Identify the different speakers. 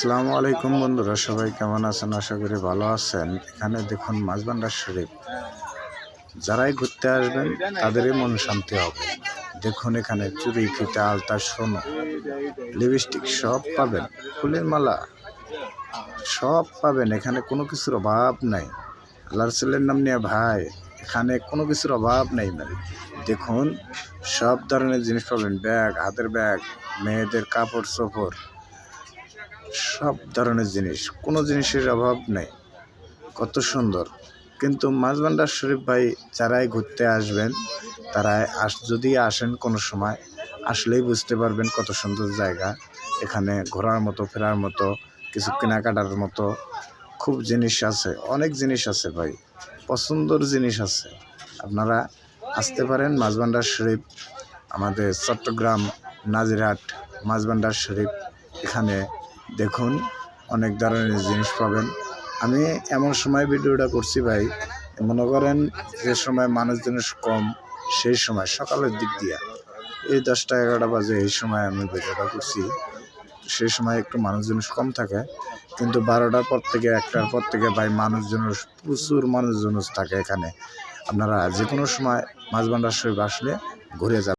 Speaker 1: আসসালামু আলাইকুম বন্ধুরা, সবাই কেমন আছেন? আশা করি ভালো আছেন। এখানে দেখুন মাঝবান্ডার শরীফ। যারাই ঘুরতে আসবেন, তাদেরই মন শান্তি হবে। দেখুন এখানে চুরি ফিতা আলতা, সোনো, লিপস্টিক সব পাবেন, ফুলের মালা সব পাবেন। এখানে কোনো কিছুর অভাব নাই। আল্লাহর ছেলের নাম নিয়ে ভাই, এখানে কোনো কিছুর অভাব নেই মানে দেখুন, সব ধরনের জিনিস পাবেন। ব্যাগ, হাতের ব্যাগ, মেয়েদের কাপড় চোপড় সব ধরনের জিনিস, কোনো জিনিসের অভাব নেই। কত সুন্দর। কিন্তু মাঝবান্ডার শরীফ ভাই যারাই ঘুরতে আসবেন তারা আস, যদি আসেন কোনো সময়, আসলেই বুঝতে পারবেন কত সুন্দর জায়গা। এখানে ঘোরার মতো, ফেরার মতো, কিছু কেনাকাটার মতো খুব জিনিস আছে, অনেক জিনিস আছে ভাই, পছন্দর জিনিস আছে। আপনারা আসতে পারেন মাঝবান্ডার শরীফ, আমাদের চট্টগ্রাম, নাজিরহাট মাঝবান্ডার শরীফ, এখানে দেখুন, অনেক ধরনের জিনিস পাবেন। আমি এমন সময় ভিডিওটা করছি ভাই, মনে করেন যে সময় মানুষ জিনিস কম, সেই সময়, সকালের দিক দিয়া। এই দশটা এগারোটা বাজে, এই সময় আমি ভিডিওটা করছি। সেই সময় একটু মানুষ জিনিস কম থাকে, কিন্তু বারোটার পর থেকে, একটার পর থেকে ভাই মানুষ জিনিস প্রচুর মানুষ জিনিস থাকে এখানে। আপনারা যে কোনো সময় মাছ মাঝবান্ডার শরীফ আসলে ঘুরে যাবেন।